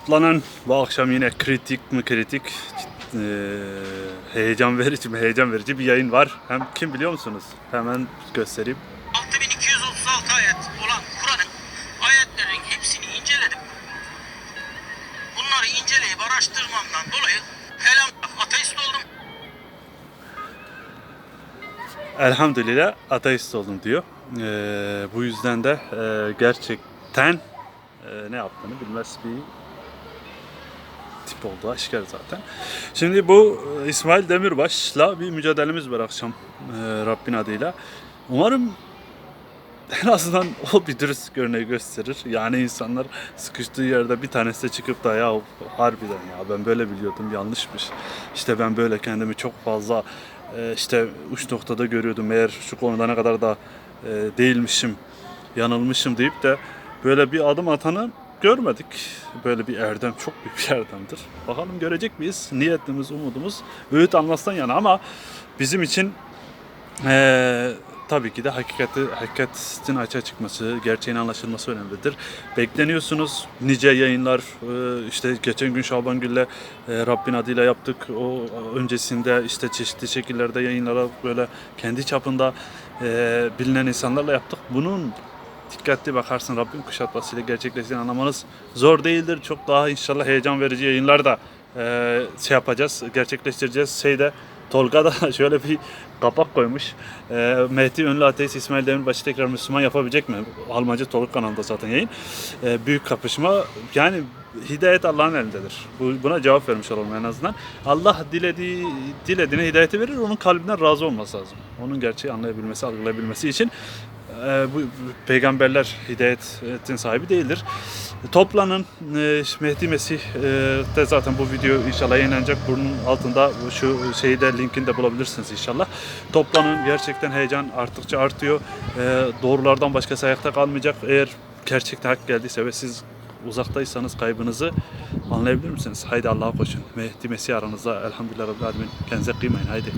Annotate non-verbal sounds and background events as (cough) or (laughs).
Toplanan bu akşam yine kritik mi kritik eee, heyecan verici mi heyecan verici bir yayın var. Hem kim biliyor musunuz? Hemen göstereyim. 6236 ayet olan Kur'an'ın ayetlerin hepsini inceledim. Bunları inceleyip araştırmamdan dolayı elhamdülillah ateist oldum. Elhamdülillah ateist oldum diyor. Eee, bu yüzden de eee, gerçekten eee, ne yaptığını bilmez bir tip oldu aşikar zaten. Şimdi bu e, İsmail Demirbaş'la bir mücadelemiz var akşam e, Rabbin adıyla. Umarım en azından (laughs) o bir dürüst örneği gösterir. Yani insanlar sıkıştığı yerde bir tanesi çıkıp da ya harbiden ya ben böyle biliyordum yanlışmış. İşte ben böyle kendimi çok fazla e, işte uç noktada görüyordum. Meğer şu konuda ne kadar da değilmişim, yanılmışım deyip de böyle bir adım atanı görmedik. Böyle bir erdem çok büyük bir erdemdir. Bakalım görecek miyiz? Niyetimiz, umudumuz öğüt almasından yana ama bizim için ee, tabii ki de hakikati, hakikatin açığa çıkması, gerçeğin anlaşılması önemlidir. Bekleniyorsunuz nice yayınlar, işte geçen gün Şaban Gül'le Rabbin adıyla yaptık. O öncesinde işte çeşitli şekillerde yayınlara böyle kendi çapında bilinen insanlarla yaptık. Bunun dikkatli bakarsın Rabbin kuşatmasıyla gerçekleştiğini anlamanız zor değildir. Çok daha inşallah heyecan verici yayınlar da e, şey yapacağız, gerçekleştireceğiz. Şeyde Tolga da (laughs) şöyle bir kapak koymuş. E, Mehdi Ünlü Ateist İsmail Demirbaş'ı tekrar Müslüman yapabilecek mi? Almanca Tolga kanalında zaten yayın. E, büyük kapışma. Yani hidayet Allah'ın elindedir. Bu, buna cevap vermiş olalım en azından. Allah dilediği, dilediğine hidayeti verir. Onun kalbinden razı olması lazım. Onun gerçeği anlayabilmesi, algılayabilmesi için e, bu peygamberler hidayetin sahibi değildir. Toplanın e, Mehdi Mesih e, de zaten bu video inşallah yayınlanacak. Bunun altında şu şeyi de linkini de bulabilirsiniz inşallah. Toplanın gerçekten heyecan arttıkça artıyor. E, doğrulardan başkası ayakta kalmayacak. Eğer gerçekten hak geldiyse ve siz uzaktaysanız kaybınızı anlayabilir misiniz? Haydi Allah'a koşun. Mehdi Mesih aranızda. Elhamdülillah Rabbil Alemin. Kendinize kıymayın. Haydi.